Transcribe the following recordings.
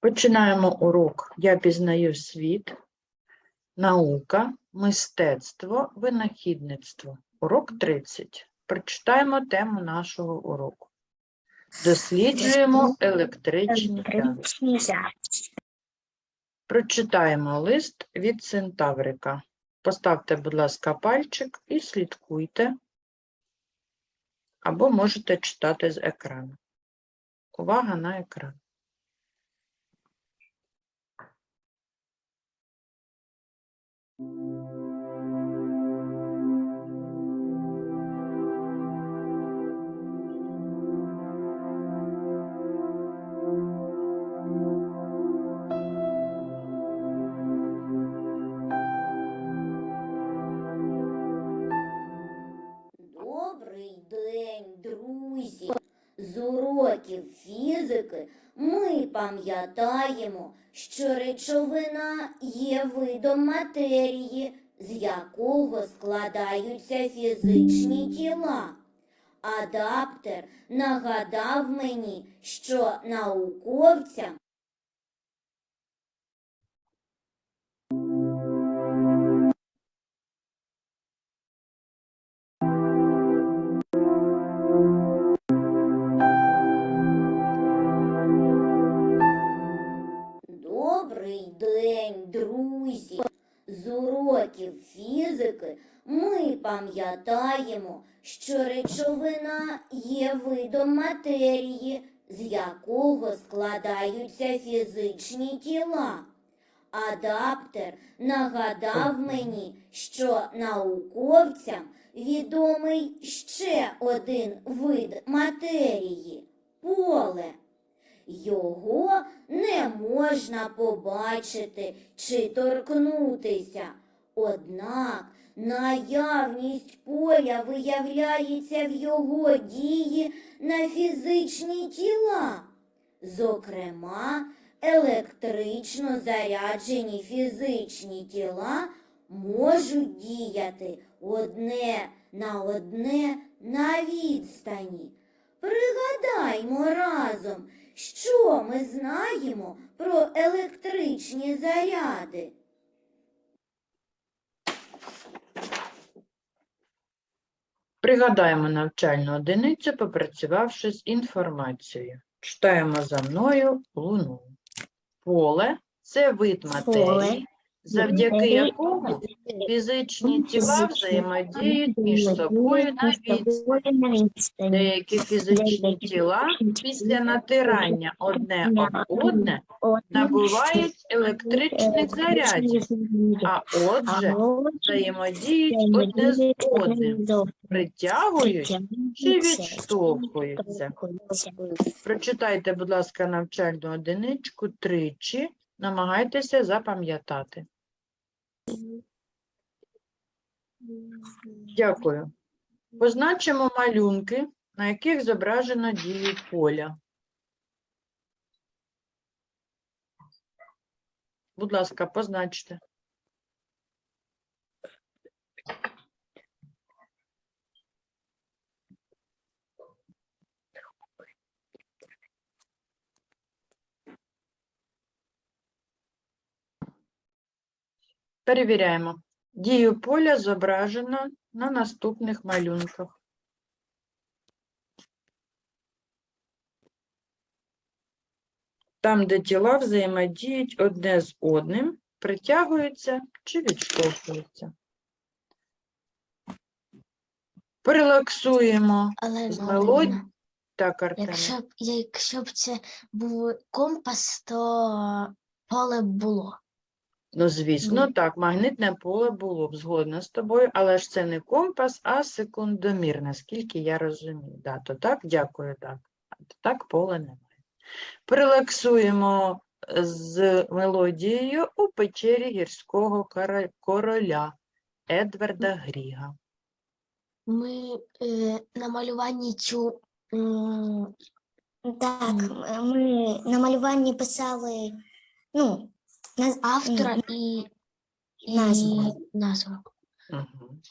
Починаємо урок Я пізнаю світ, наука, мистецтво, винахідництво. Урок 30. Прочитаємо тему нашого уроку. Досліджуємо електричні явища. Прочитаємо лист від Центаврика. Поставте, будь ласка, пальчик і слідкуйте. Або можете читати з екрану. Увага на екран. Добрий день, друзі! З уроків фізики ми Пам'ятаємо, що речовина є видом матерії, з якого складаються фізичні тіла. Адаптер нагадав мені, що науковцям Добрий день, друзі! З уроків фізики ми пам'ятаємо, що речовина є видом матерії, з якого складаються фізичні тіла. Адаптер нагадав мені, що науковцям відомий ще один вид матерії поле. Його не можна побачити чи торкнутися. Однак наявність поля виявляється в його дії на фізичні тіла. Зокрема, електрично заряджені фізичні тіла можуть діяти одне на одне на відстані. Пригадаймо разом, що ми знаємо про електричні заряди. Пригадаємо навчальну одиницю, попрацювавши з інформацією. Читаємо за мною луну. Поле це вид матерії, Поле. Завдяки якому фізичні тіла взаємодіють між собою на відстані. Деякі фізичні тіла після натирання одне об одне набувають електричних зарядів, а отже взаємодіють одне з одним, притягують чи відштовхуються. Прочитайте, будь ласка, навчальну одиничку тричі. Намагайтеся запам'ятати. Дякую. Позначимо малюнки, на яких зображено дію поля. Будь ласка, позначте. Перевіряємо. Дію поля зображено на наступних малюнках. Там, де тіла взаємодіють одне з одним, притягуються чи відштовхуються. Перелаксуємо Але з мелодії та картини. якщо б, якщо б це був компас, то поле б було. Ну, звісно, Мгм. так, магнитне поле було б згодна з тобою, але ж це не компас, а секундомір, наскільки я розумію. Да, то так, дякую, так. То так поле немає. Прелаксуємо з мелодією у печері гірського короля Едварда Гріга. Ми е, на малюванні цю Так, ми на малюванні писали, ну. Автора и і, назву. Мгм.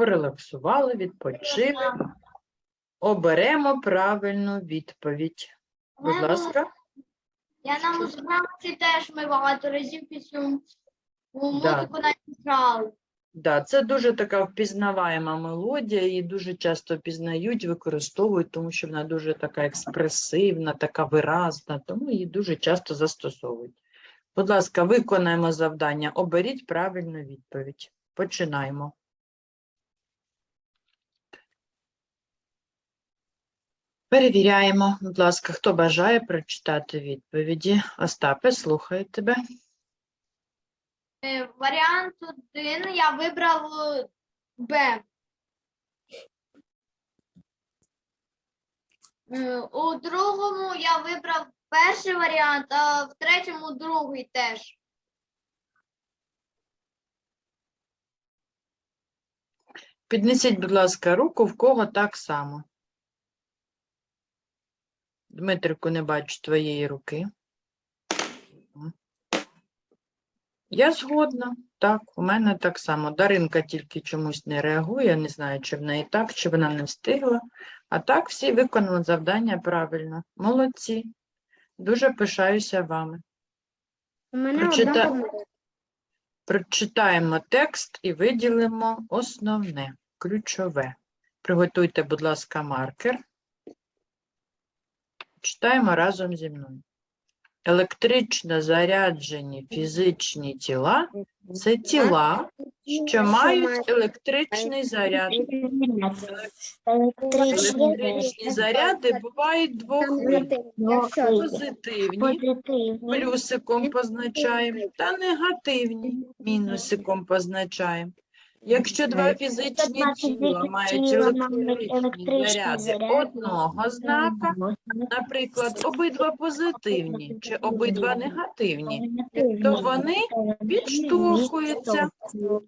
Порелаксували, відпочили. Оберемо правильну відповідь. Будь ласка. Я на музиканті теж ми багато разів Да. музику навіть грали. Да, це дуже така впізнаваєма мелодія, її дуже часто пізнають, використовують, тому що вона дуже така експресивна, така виразна, тому її дуже часто застосовують. Будь ласка, виконаємо завдання. Оберіть правильну відповідь. Починаємо. Перевіряємо, будь ласка, хто бажає прочитати відповіді. Остапе, слухаю тебе. Е, Варіант один я вибрав Б. Е, У другому я вибрав перший варіант, а в третьому другий теж. Піднесіть, будь ласка, руку, в кого так само. Дмитрику, не бачу твоєї руки. Я згодна. Так, у мене так само. Даринка тільки чомусь не реагує, не знаю, чи в неї так, чи вона не встигла. А так всі виконали завдання правильно. Молодці. Дуже пишаюся вами. У мене Прочита- одна помилка. Прочитаємо текст і виділимо основне, ключове. Приготуйте, будь ласка, маркер. Читаємо разом зі мною. Електрично заряджені фізичні тіла це тіла, що мають електричний заряд. Електричні заряди бувають двох. Позитивні, плюсиком позначаємо, та негативні, мінусиком позначаємо. Якщо два фізичні тіла мають електричні заряди одного знака, наприклад, обидва позитивні чи обидва негативні, то вони відштовхуються.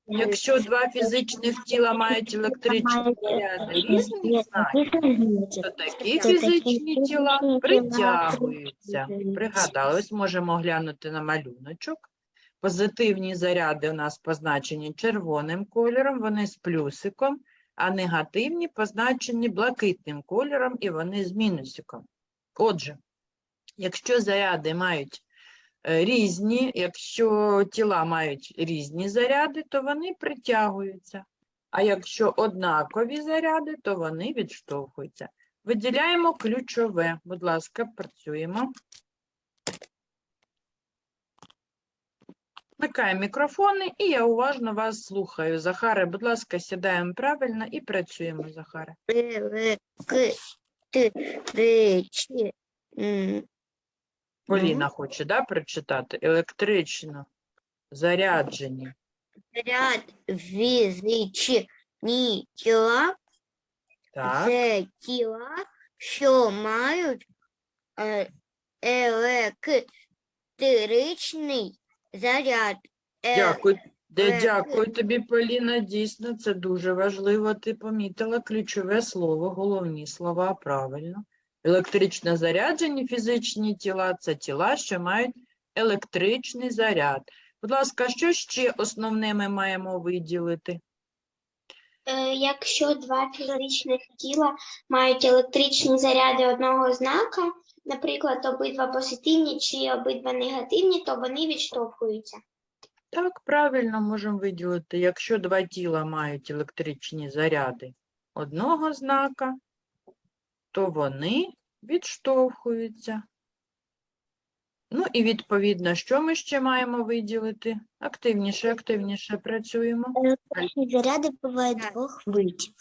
Якщо два фізичних тіла мають електричні заряди різних знаків, то такі фізичні тіла притягуються. Пригадали, ось можемо глянути на малюночок. Позитивні заряди у нас позначені червоним кольором, вони з плюсиком, а негативні позначені блакитним кольором і вони з мінусиком. Отже, якщо заряди мають е, різні, якщо тіла мають різні заряди, то вони притягуються. А якщо однакові заряди, то вони відштовхуються. Виділяємо ключове. Будь ласка, працюємо. Вмикаємо мікрофони, і я уважно вас слухаю. Захаре, будь ласка, сідаємо правильно і працюємо, Захаре. Поліна хоче, да, прочитати? Електрично заряджені. Заряд фізичні тіла Так, це тіла, що мають е, електричний заряд. Е, дякую. Де, е, дякую тобі, Поліна. Дійсно, це дуже важливо. Ти помітила ключове слово, головні слова правильно. Електрично заряджені фізичні тіла це тіла, що мають електричний заряд. Будь ласка, що ще основне ми маємо виділити? Е, Якщо два фізичних тіла мають електричні заряди одного знака, наприклад, обидва позитивні чи обидва негативні, то вони відштовхуються. Так, правильно можемо виділити. Якщо два тіла мають електричні заряди одного знака, то вони відштовхуються. Ну і відповідно, що ми ще маємо виділити? Активніше, активніше працюємо. Електричні заряди бувають двох видів.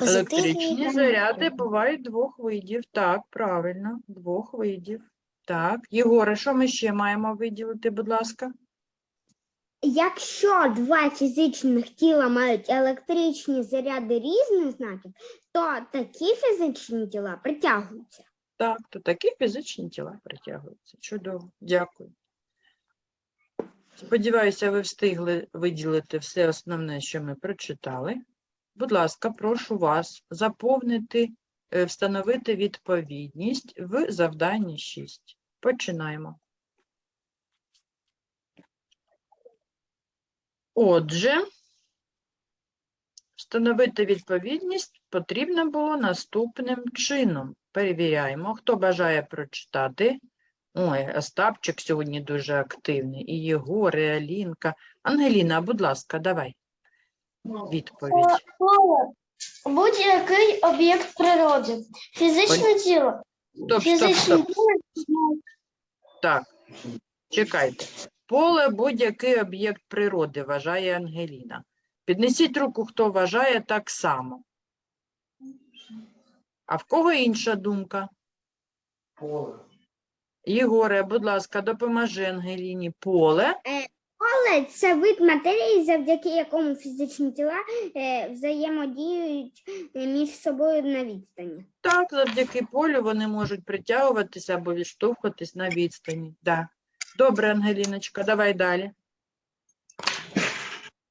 Електричні заряди бувають двох видів. Так, правильно, двох видів. Так, Єгоре, що ми ще маємо виділити, будь ласка? Якщо два фізичних тіла мають електричні заряди різних знаків, то такі фізичні тіла притягуються. Так, то такі фізичні тіла притягуються. Чудово, дякую. Сподіваюся, ви встигли виділити все основне, що ми прочитали. Будь ласка, прошу вас заповнити е, встановити відповідність в завданні 6. Починаємо. Отже, встановити відповідність потрібно було наступним чином. Перевіряємо, хто бажає прочитати. Ой, Остапчик сьогодні дуже активний. І Єгор, і Алінка. Ангеліна, будь ласка, давай. Відповідь. Будь-який об'єкт природи. Фізичне тіло. Стоп, стоп, стоп. Так, чекайте. Поле будь-який об'єкт природи, вважає Ангеліна. Піднесіть руку, хто вважає так само. А в кого інша думка? Єгоре, будь ласка, допоможи Ангеліні. Поле. Але це вид матерії, завдяки якому фізичні тіла е, взаємодіють е, між собою на відстані. Так, завдяки полю вони можуть притягуватися або відштовхуватись на відстані. Да. Добре, Ангеліночка, давай далі.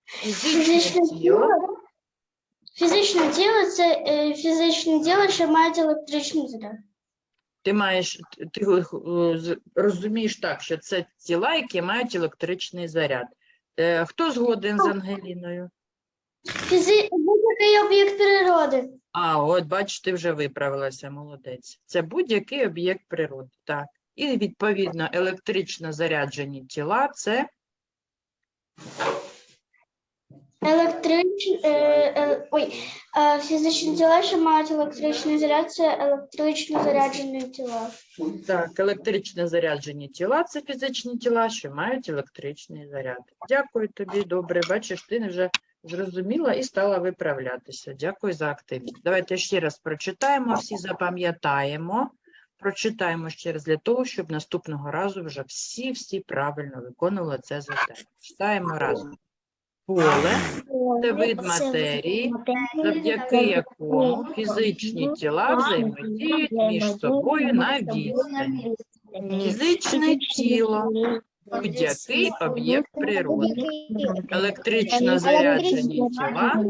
Фізичне Фізичне тіло. Фізичне тіло це е, фізичне тіло, що має електричний заряд. Ти маєш, ти е, розумієш так, що це тіла, які мають електричний заряд. Е, Хто згоден з Ангеліною? Фізи... Будь-який об'єкт природи. А, от бачиш, ти вже виправилася, молодець. Це будь-який об'єкт природи. Так. І відповідно електрично заряджені тіла це Електрич... Е, е, ой, е, фізичні тіла, що мають електричний заряд, це електрично заряджені тіла. Так, електрично заряджені тіла це фізичні тіла, що мають електричний заряд. Дякую тобі, добре. Бачиш, ти вже зрозуміла і стала виправлятися. Дякую за активність. Давайте ще раз прочитаємо, всі запам'ятаємо. Прочитаємо ще раз для того, щоб наступного разу вже всі-всі правильно виконували це завдання. Читаємо разом. Поле це вид матерії, завдяки якому фізичні тіла взаємодіють між собою на відстані. Фізичне тіло будь-який об'єкт природи. Електрично заряджені тіла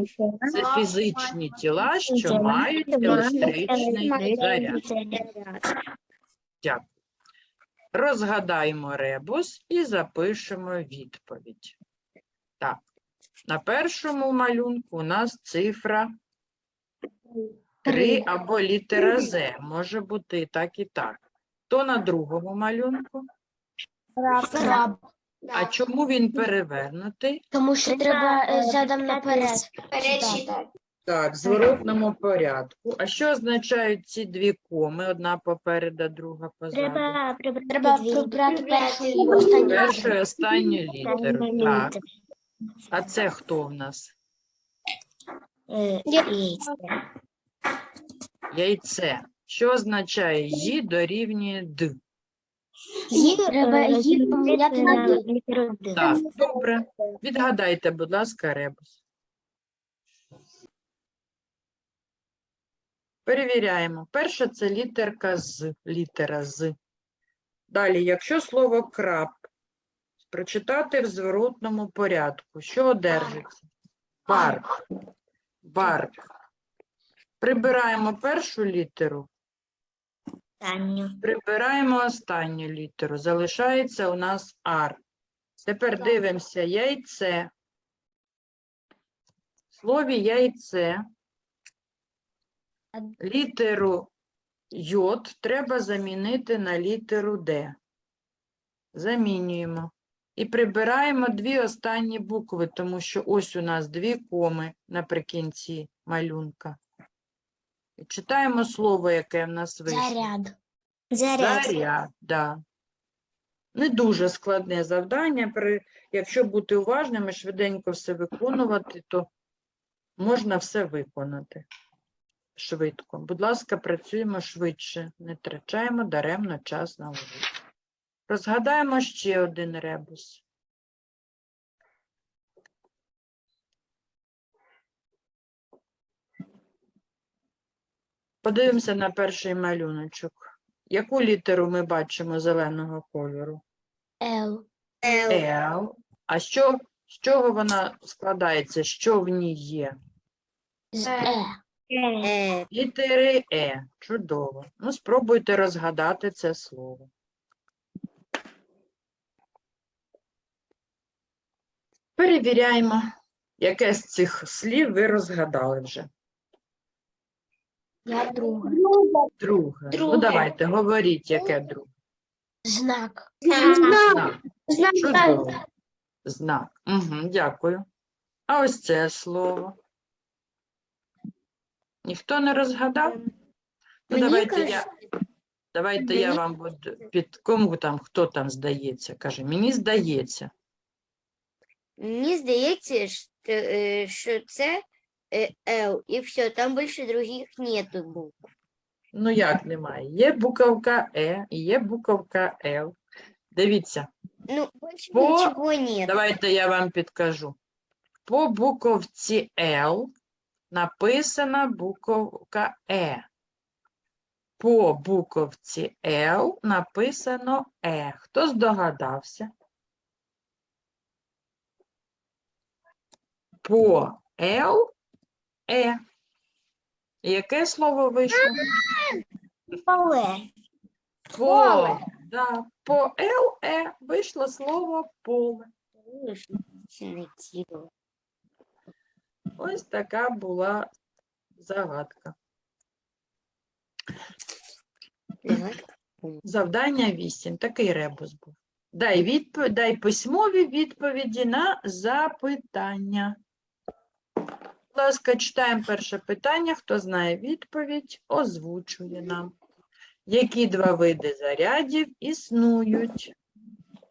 це фізичні тіла, що мають електричний заряд. Дякую. Розгадаємо ребус і запишемо відповідь. Так, на першому малюнку у нас цифра 3 або літера З. Може бути і так, і так. То на другому малюнку. Краб. А чому він перевернутий? Тому що треба е, задом наперед. Так, в зворотному порядку. А що означають ці дві коми? Одна попереду, друга позаду? Треба Прибрати прибрати першу і останню. Першу і останню літеру. Так. А це хто в нас? Яйце. Що означає «ї» дорівнює «д»? Треба її поміняти на «д». літеру Д. Так, добре. Відгадайте, будь ласка, ребус. Перевіряємо. Перша це літерка з, літера з. Далі, якщо слово краб прочитати в зворотному порядку, що одержиться? Барк. Барк. Прибираємо першу літеру, Останню. прибираємо останню літеру. Залишається у нас ар. Тепер дивимося яйце. В слові яйце літеру йод треба замінити на літеру Д. Замінюємо. І прибираємо дві останні букви, тому що ось у нас дві коми наприкінці малюнка. І читаємо слово, яке в нас вийшло. Заряд. Заряд. Заряд, да. Не дуже складне завдання. При... Якщо бути уважними, швиденько все виконувати, то можна все виконати швидко. Будь ласка, працюємо швидше, не втрачаємо даремно час на уроці. Розгадаємо ще один ребус. Подивимося на перший малюночок. Яку літеру ми бачимо зеленого кольору? Л. Л. А що, з чого вона складається? Що в ній є? З Е. Е, Літери Е. Чудово. Ну, спробуйте розгадати це слово. Перевіряємо, яке з цих слів ви розгадали вже. Я друга. Друге. Ну, давайте, говоріть, яке друге. Знак. Знак. Знак. Чудово. Знак. Угу, дякую. А ось це слово. Ніхто не розгадав? Ну, давайте я, давайте я вам буду під кому там, хто там здається, каже, мені здається. Мені здається, що, е, це е, Л, і все, там більше других нету букв. Ну як немає? Є буковка Е і є буковка Л. Дивіться, Ну, більше По- нічого нет. давайте я вам підкажу. По буковці Л написана буковка Е. По буковці Л написано Е. Хто здогадався? По Л Е. Яке слово вийшло? поле. Поле. Да. По Л Е вийшло слово поле. Ось така була загадка. Завдання 8. Такий ребус був. Дай, відпо... Дай письмові відповіді на запитання. Будь ласка, читаємо перше питання. Хто знає відповідь, озвучує нам. Які два види зарядів існують?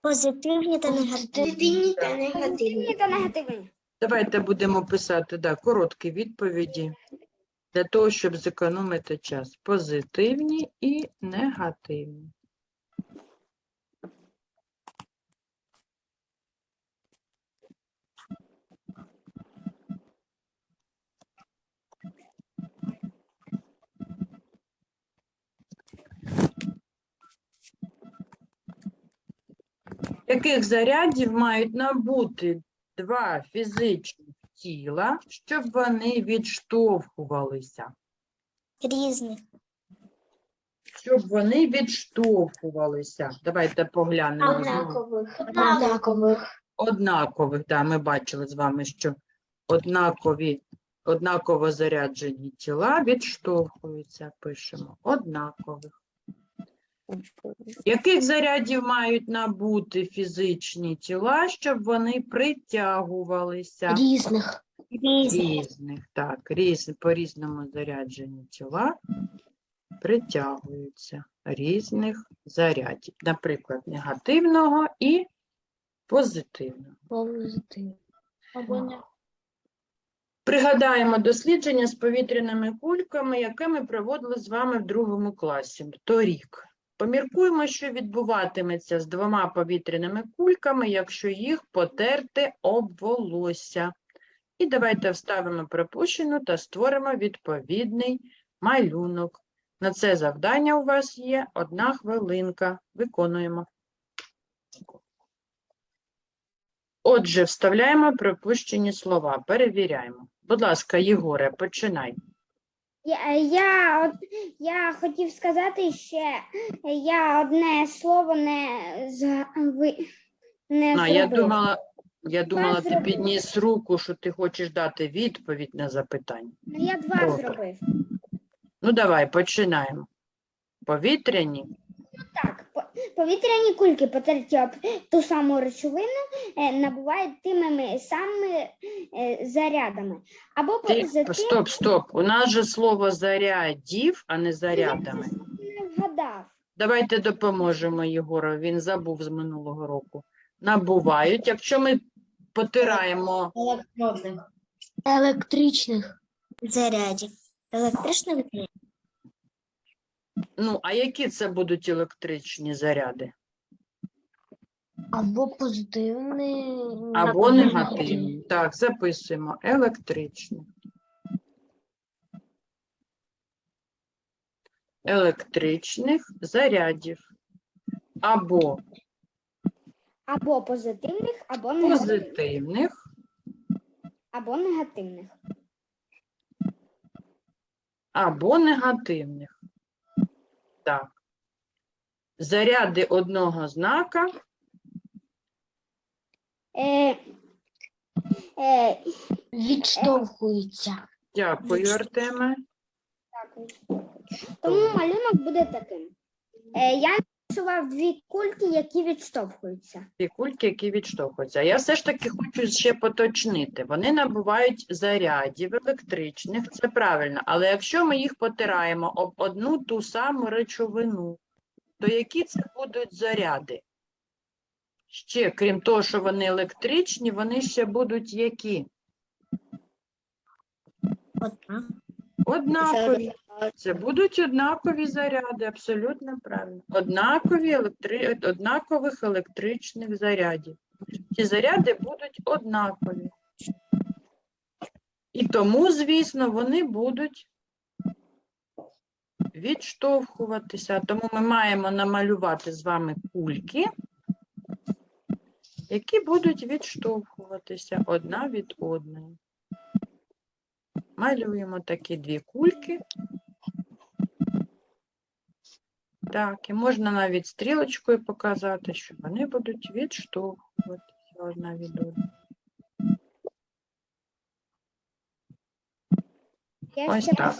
Позитивні та негативні. Позитивні та негативні. та негативні. Давайте будемо писати да, короткі відповіді для того, щоб зекономити час. Позитивні і негативні. Яких зарядів мають набути два фізичних тіла, щоб вони відштовхувалися? Різних. Щоб вони відштовхувалися. Давайте поглянемо. Однакових. Однакових. Однакових, да, ми бачили з вами, що однакові, однаково заряджені тіла відштовхуються. Пишемо однакових. Яких зарядів мають набути фізичні тіла, щоб вони притягувалися? Різних. Різних, так, різ, по-різному заряджені тіла притягуються різних зарядів, наприклад, негативного і позитивного. Позитив. Або не. Пригадаємо дослідження з повітряними кульками, яке ми проводили з вами в другому класі торік. Поміркуємо, що відбуватиметься з двома повітряними кульками, якщо їх потерти об волосся. І давайте вставимо припущену та створимо відповідний малюнок. На це завдання у вас є одна хвилинка. Виконуємо. Отже, вставляємо припущені слова. Перевіряємо. Будь ласка, Єгоре, починай. Я, я, я хотів сказати ще, я одне слово не, ви, не А, я думала, я думала, ти підніс руку, що ти хочеш дати відповідь на запитання. Ну, Я два Добре. зробив. Ну, давай, починаємо. Повітряні, Ну Так, повітряні кульки потерті об ту саму речовину е, набувають тими самими е, зарядами. Або ти, позитив стоп, стоп, у нас же слово зарядів, а не зарядами. не вгадав. Давайте допоможемо Єгору, він забув з минулого року. Набувають, якщо ми потираємо, Електричних. Зарядів. Електричних зарядів. Ну, а які це будуть електричні заряди? Або позитивний. Або негативні. Так, записуємо. Електричні. Електричних зарядів. Або Або позитивних, або негативних. позитивних, Або негативних. або негативних. Так. Заряди одного знака Е, е, Відштовхуються. Дякую, Артеме. тому малюнок буде таким. Е, я нарисував дві кульки, які відштовхуються. Ті кульки, які відштовхуються. Я все ж таки хочу ще поточнити. Вони набувають зарядів електричних, це правильно. Але якщо ми їх потираємо об одну ту саму речовину, то які це будуть заряди? Ще, крім того, що вони електричні, вони ще будуть які? Одна. Однакові. Це будуть однакові заряди, абсолютно правильно. Однакові електри... однакових електричних зарядів. Ці заряди будуть однакові. І тому, звісно, вони будуть відштовхуватися. Тому ми маємо намалювати з вами кульки, які будуть відштовхуватися одна від одної. Малюємо такі дві кульки. Так, і можна навіть стрілочкою показати, що вони будуть відштовхуватися одна від одної. Ось так.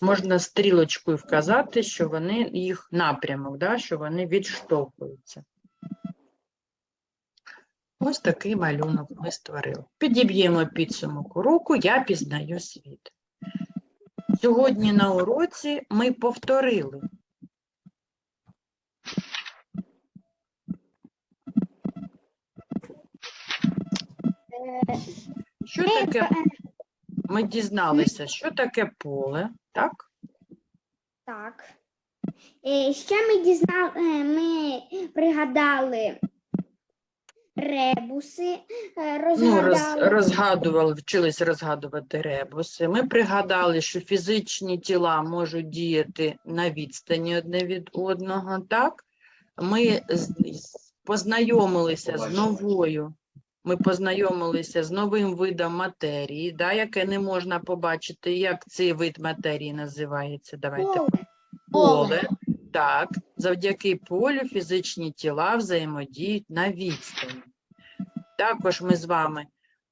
Можна стрілочкою вказати, що вони їх напрямок, да, що вони відштовхуються. Ось такий малюнок ми створили. Підіб'ємо підсумок уроку Я пізнаю світ. Сьогодні на уроці ми повторили. Що таке? Ми дізналися, що таке поле, так? Так. Е, ще ми дізнали, е, ми пригадали ребуси, е, Ну, роз, розгадали. розгадували, вчились розгадувати ребуси. Ми пригадали, що фізичні тіла можуть діяти на відстані одне від одного, так? Ми познайомилися з новою, ми познайомилися з новим видом матерії, да, яке не можна побачити. Як цей вид матерії називається? Давайте Поле. поле. Так, завдяки полю фізичні тіла взаємодіють на відстані. Також ми з вами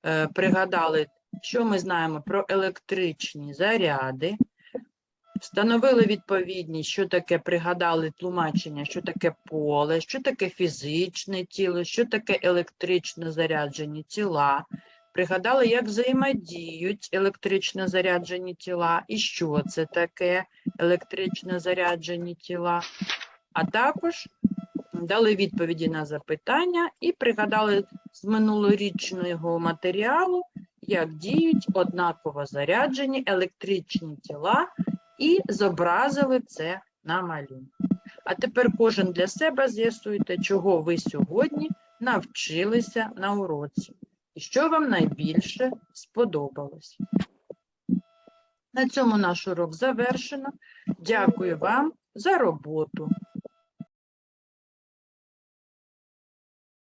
е, пригадали, що ми знаємо про електричні заряди, встановили відповідність, що таке пригадали тлумачення, що таке поле, що таке фізичне тіло, що таке електрично заряджені тіла. Пригадали, як взаємодіють електрично заряджені тіла і що це таке електрично заряджені тіла, а також дали відповіді на запитання і пригадали з минулорічного матеріалу, як діють однаково заряджені електричні тіла, і зобразили це на малюнку. А тепер кожен для себе з'ясуйте, чого ви сьогодні навчилися на уроці, і що вам найбільше сподобалось. На цьому наш урок завершено. Дякую вам за роботу.